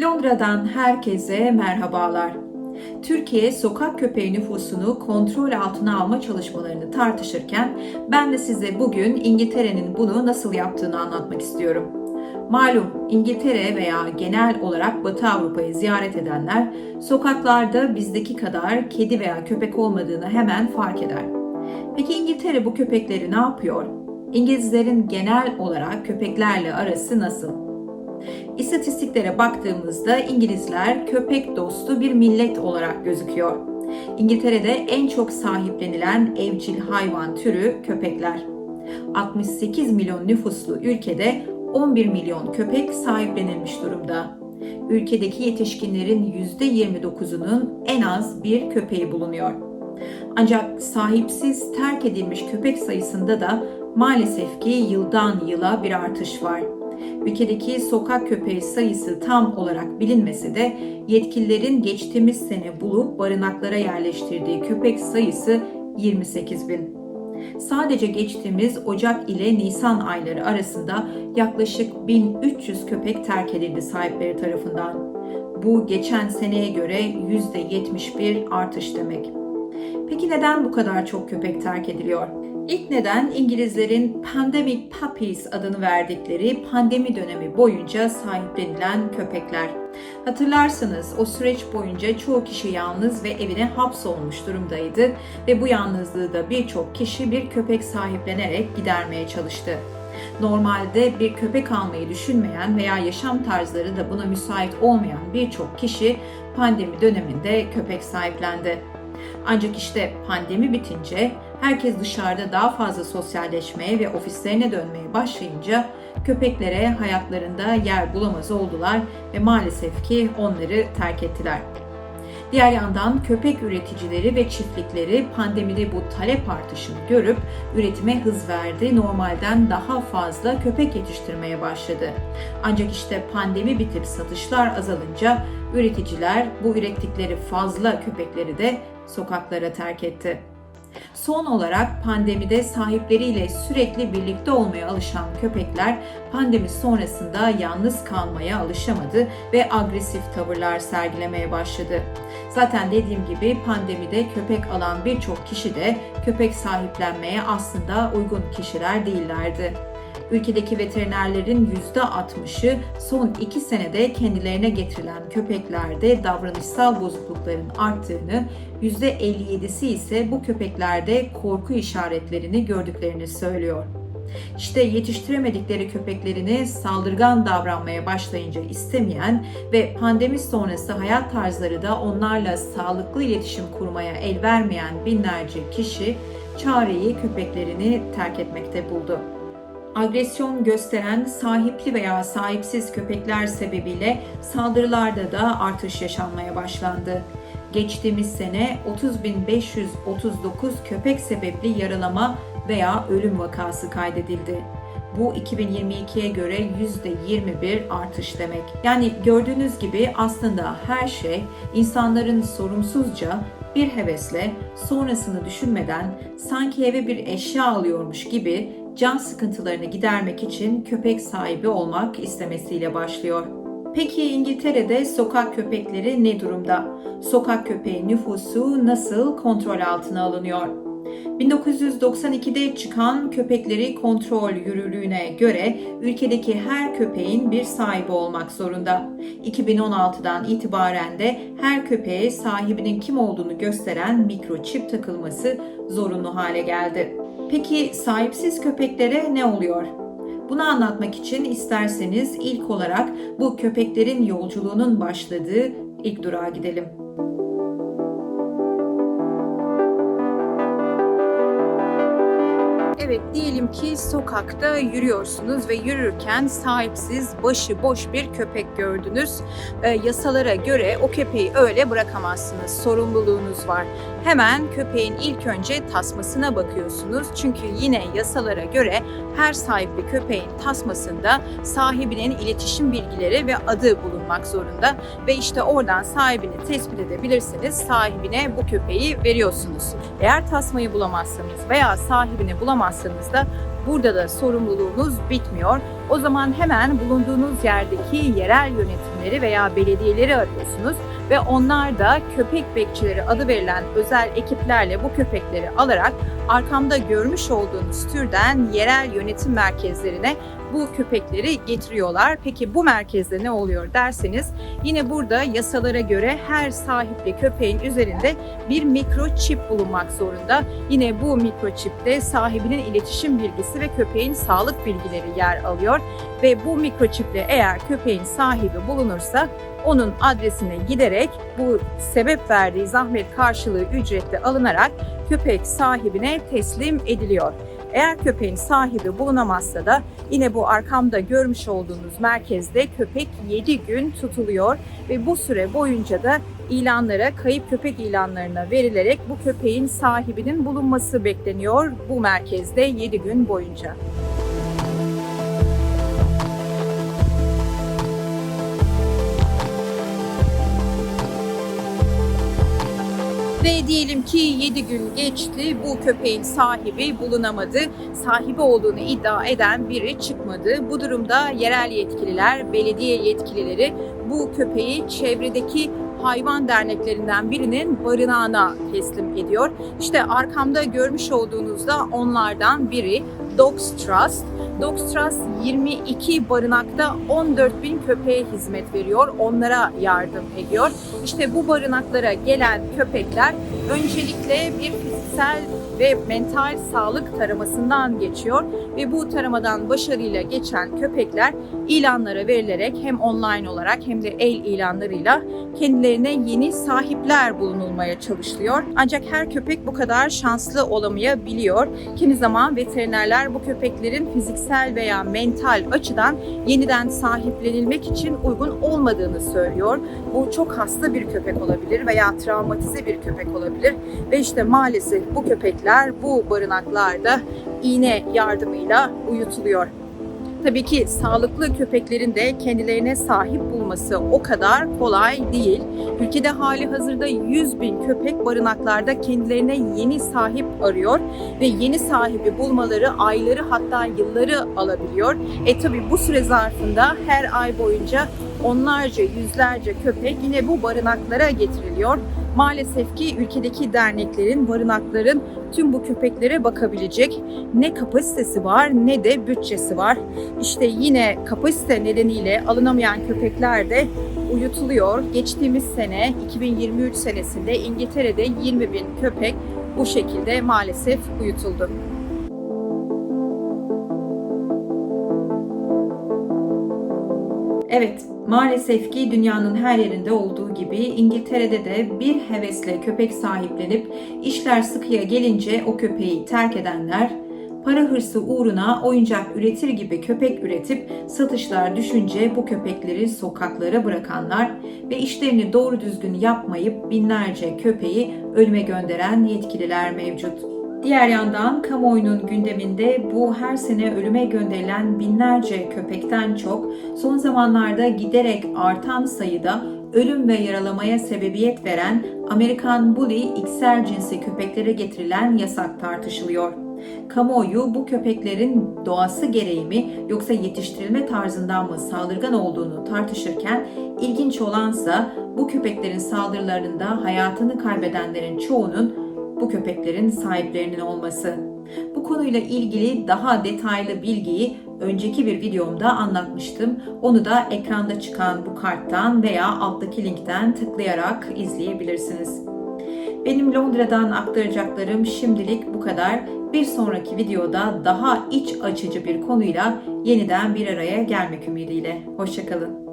Londra'dan herkese merhabalar. Türkiye sokak köpeği nüfusunu kontrol altına alma çalışmalarını tartışırken ben de size bugün İngiltere'nin bunu nasıl yaptığını anlatmak istiyorum. Malum İngiltere veya genel olarak Batı Avrupa'yı ziyaret edenler sokaklarda bizdeki kadar kedi veya köpek olmadığını hemen fark eder. Peki İngiltere bu köpekleri ne yapıyor? İngilizlerin genel olarak köpeklerle arası nasıl? İstatistiklere baktığımızda İngilizler köpek dostu bir millet olarak gözüküyor. İngiltere'de en çok sahiplenilen evcil hayvan türü köpekler. 68 milyon nüfuslu ülkede 11 milyon köpek sahiplenilmiş durumda. Ülkedeki yetişkinlerin %29'unun en az bir köpeği bulunuyor. Ancak sahipsiz terk edilmiş köpek sayısında da maalesef ki yıldan yıla bir artış var. Ülkedeki sokak köpeği sayısı tam olarak bilinmese de yetkililerin geçtiğimiz sene bulup barınaklara yerleştirdiği köpek sayısı 28 bin. Sadece geçtiğimiz Ocak ile Nisan ayları arasında yaklaşık 1300 köpek terk edildi sahipleri tarafından. Bu geçen seneye göre %71 artış demek. Peki neden bu kadar çok köpek terk ediliyor? İlk neden İngilizlerin Pandemic Puppies adını verdikleri pandemi dönemi boyunca sahiplenilen köpekler. Hatırlarsınız o süreç boyunca çoğu kişi yalnız ve evine hapsolmuş durumdaydı ve bu yalnızlığı da birçok kişi bir köpek sahiplenerek gidermeye çalıştı. Normalde bir köpek almayı düşünmeyen veya yaşam tarzları da buna müsait olmayan birçok kişi pandemi döneminde köpek sahiplendi. Ancak işte pandemi bitince herkes dışarıda daha fazla sosyalleşmeye ve ofislerine dönmeye başlayınca köpeklere hayatlarında yer bulamaz oldular ve maalesef ki onları terk ettiler. Diğer yandan köpek üreticileri ve çiftlikleri pandemide bu talep artışını görüp üretime hız verdi. Normalden daha fazla köpek yetiştirmeye başladı. Ancak işte pandemi bitip satışlar azalınca üreticiler bu ürettikleri fazla köpekleri de sokaklara terk etti. Son olarak pandemide sahipleriyle sürekli birlikte olmaya alışan köpekler pandemi sonrasında yalnız kalmaya alışamadı ve agresif tavırlar sergilemeye başladı. Zaten dediğim gibi pandemide köpek alan birçok kişi de köpek sahiplenmeye aslında uygun kişiler değillerdi. Ülkedeki veterinerlerin %60'ı son 2 senede kendilerine getirilen köpeklerde davranışsal bozuklukların arttığını, %57'si ise bu köpeklerde korku işaretlerini gördüklerini söylüyor. İşte yetiştiremedikleri köpeklerini saldırgan davranmaya başlayınca istemeyen ve pandemi sonrası hayat tarzları da onlarla sağlıklı iletişim kurmaya el vermeyen binlerce kişi çareyi köpeklerini terk etmekte buldu agresyon gösteren sahipli veya sahipsiz köpekler sebebiyle saldırılarda da artış yaşanmaya başlandı. Geçtiğimiz sene 30.539 köpek sebepli yaralama veya ölüm vakası kaydedildi. Bu 2022'ye göre %21 artış demek. Yani gördüğünüz gibi aslında her şey insanların sorumsuzca bir hevesle sonrasını düşünmeden sanki eve bir eşya alıyormuş gibi can sıkıntılarını gidermek için köpek sahibi olmak istemesiyle başlıyor. Peki İngiltere'de sokak köpekleri ne durumda? Sokak köpeği nüfusu nasıl kontrol altına alınıyor? 1992'de çıkan köpekleri kontrol yürürlüğüne göre ülkedeki her köpeğin bir sahibi olmak zorunda. 2016'dan itibaren de her köpeğe sahibinin kim olduğunu gösteren mikroçip takılması zorunlu hale geldi. Peki sahipsiz köpeklere ne oluyor? Bunu anlatmak için isterseniz ilk olarak bu köpeklerin yolculuğunun başladığı ilk durağa gidelim. Evet diyelim ki sokakta yürüyorsunuz ve yürürken sahipsiz, başı boş bir köpek gördünüz. E, yasalara göre o köpeği öyle bırakamazsınız. Sorumluluğunuz var. Hemen köpeğin ilk önce tasmasına bakıyorsunuz. Çünkü yine yasalara göre her sahipli köpeğin tasmasında sahibinin iletişim bilgileri ve adı bulunmak zorunda. Ve işte oradan sahibini tespit edebilirsiniz. Sahibine bu köpeği veriyorsunuz. Eğer tasmayı bulamazsanız veya sahibini bulamazsanız da burada da sorumluluğunuz bitmiyor. O zaman hemen bulunduğunuz yerdeki yerel yönetimleri veya belediyeleri arıyorsunuz ve onlar da köpek bekçileri adı verilen özel ekiplerle bu köpekleri alarak arkamda görmüş olduğunuz türden yerel yönetim merkezlerine bu köpekleri getiriyorlar. Peki bu merkezde ne oluyor derseniz yine burada yasalara göre her sahipli köpeğin üzerinde bir mikroçip bulunmak zorunda. Yine bu mikroçipte sahibinin iletişim bilgisi ve köpeğin sağlık bilgileri yer alıyor ve bu mikroçiple eğer köpeğin sahibi bulunursa onun adresine giderek bu sebep verdiği zahmet karşılığı ücretli alınarak köpek sahibine teslim ediliyor. Eğer köpeğin sahibi bulunamazsa da yine bu arkamda görmüş olduğunuz merkezde köpek 7 gün tutuluyor ve bu süre boyunca da ilanlara, kayıp köpek ilanlarına verilerek bu köpeğin sahibinin bulunması bekleniyor bu merkezde 7 gün boyunca. Ve diyelim ki 7 gün geçti bu köpeğin sahibi bulunamadı. Sahibi olduğunu iddia eden biri çıkmadı. Bu durumda yerel yetkililer, belediye yetkilileri bu köpeği çevredeki hayvan derneklerinden birinin barınağına teslim ediyor. İşte arkamda görmüş olduğunuzda onlardan biri Dogs Trust. Dogs Trust 22 barınakta 14 bin köpeğe hizmet veriyor. Onlara yardım ediyor. İşte bu barınaklara gelen köpekler öncelikle bir fiziksel ve mental sağlık taramasından geçiyor ve bu taramadan başarıyla geçen köpekler ilanlara verilerek hem online olarak hem de el ilanlarıyla kendilerine yeni sahipler bulunulmaya çalışılıyor. Ancak her köpek bu kadar şanslı olamayabiliyor. Kimi zaman veterinerler bu köpeklerin fiziksel veya mental açıdan yeniden sahiplenilmek için uygun olmadığını söylüyor. Bu çok hasta bir köpek olabilir veya travmatize bir köpek olabilir ve işte maalesef bu köpekler bu barınaklarda iğne yardımıyla uyutuluyor. Tabii ki sağlıklı köpeklerin de kendilerine sahip bulması o kadar kolay değil. Ülkede hali hazırda 100 bin köpek barınaklarda kendilerine yeni sahip arıyor ve yeni sahibi bulmaları ayları hatta yılları alabiliyor. E tabii bu süre zarfında her ay boyunca onlarca yüzlerce köpek yine bu barınaklara getiriliyor. Maalesef ki ülkedeki derneklerin, barınakların tüm bu köpeklere bakabilecek ne kapasitesi var ne de bütçesi var. İşte yine kapasite nedeniyle alınamayan köpekler de uyutuluyor. Geçtiğimiz sene 2023 senesinde İngiltere'de 20 bin köpek bu şekilde maalesef uyutuldu. Evet, maalesef ki dünyanın her yerinde olduğu gibi İngiltere'de de bir hevesle köpek sahiplenip işler sıkıya gelince o köpeği terk edenler, para hırsı uğruna oyuncak üretir gibi köpek üretip satışlar düşünce bu köpekleri sokaklara bırakanlar ve işlerini doğru düzgün yapmayıp binlerce köpeği ölüme gönderen yetkililer mevcut. Diğer yandan kamuoyunun gündeminde bu her sene ölüme gönderilen binlerce köpekten çok son zamanlarda giderek artan sayıda ölüm ve yaralamaya sebebiyet veren Amerikan Bully XR cinsi köpeklere getirilen yasak tartışılıyor. Kamuoyu bu köpeklerin doğası gereği mi yoksa yetiştirilme tarzından mı saldırgan olduğunu tartışırken ilginç olansa bu köpeklerin saldırılarında hayatını kaybedenlerin çoğunun bu köpeklerin sahiplerinin olması. Bu konuyla ilgili daha detaylı bilgiyi önceki bir videomda anlatmıştım. Onu da ekranda çıkan bu karttan veya alttaki linkten tıklayarak izleyebilirsiniz. Benim Londra'dan aktaracaklarım şimdilik bu kadar. Bir sonraki videoda daha iç açıcı bir konuyla yeniden bir araya gelmek ümidiyle. Hoşçakalın.